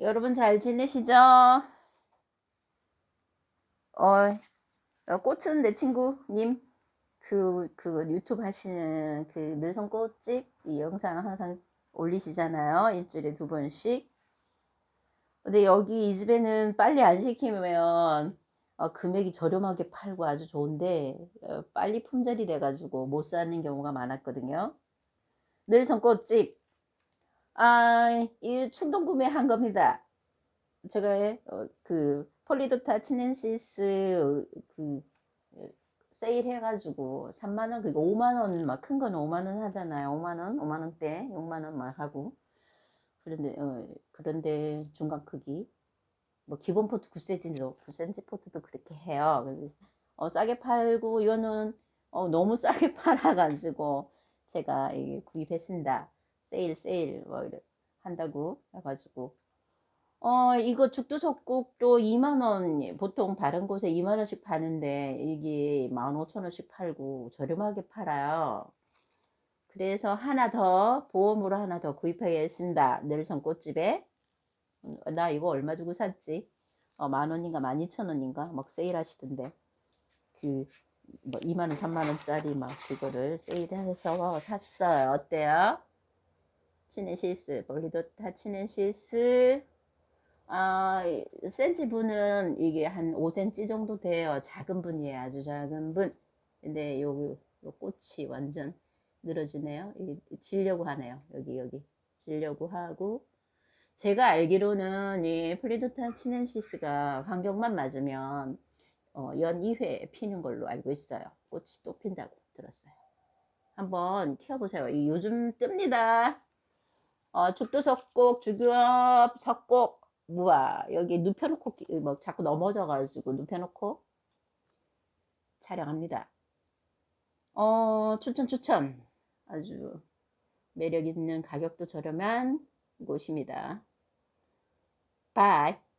여러분 잘 지내시죠? 어, 어, 꽃은 내 친구님 그, 그 유튜브 하시는 그 늘성 꽃집 이 영상 항상 올리시잖아요. 일주일에 두 번씩. 근데 여기 이 집에는 빨리 안 시키면 어, 금액이 저렴하게 팔고 아주 좋은데 어, 빨리 품절이 돼가지고 못 사는 경우가 많았거든요. 늘성 꽃집 아, 이 충동 구매한 겁니다. 제가 어, 그 폴리도타 치넨시스 그 어, 세일 해가지고 3만 원, 그리고 5만 원, 막 큰 거는 5만 원 하잖아요. 5만 원, 5만 원대, 6만 원 막 하고. 그런데 어, 그런데 중간 크기 뭐 기본 포트 9cm도 9cm 포트도 그렇게 해요. 그래서 어, 싸게 팔고 이거는 어, 너무 싸게 팔아가지고 제가 이게 구입했습니다. 세일 세일 뭐 이래 한다고 해가지고. 어 이거 죽두석국도 2만원 보통 다른 곳에 2만원씩 파는데 이게 15,000원씩 팔고 저렴하게 팔아요. 그래서 하나 더 보험으로 하나 더 구입하겠습니다. 넬선 꽃집에. 음, 나 이거 얼마 주고 샀지? 어, 만원인가 12,000원인가? 막 세일하시던데. 그 뭐 2만원 3만원짜리 막 그거를 세일해서 샀어요. 어때요? 치네시스, 볼리도타 치네시스. 아, 센치 분은 이게 한 5cm 정도 돼요. 작은 분이에요. 아주 작은 분. 근데 요, 요 꽃이 완전 늘어지네요. 이, 지려고 하네요. 여기, 여기. 지려고 하고. 제가 알기로는 이 플리도타 치넨시스가 환경만 맞으면 어, 연 2회 피는 걸로 알고 있어요. 꽃이 또 핀다고 들었어요. 한번 키워보세요. 이 요즘 뜹니다. 어, 죽도석곡, 주교업, 석곡, 무아. 여기 눕혀놓고, 뭐, 자꾸 넘어져가지고 눕혀놓고 촬영합니다. 어, 추천, 추천. 아주 매력 있는 가격도 저렴한 곳입니다. 바이.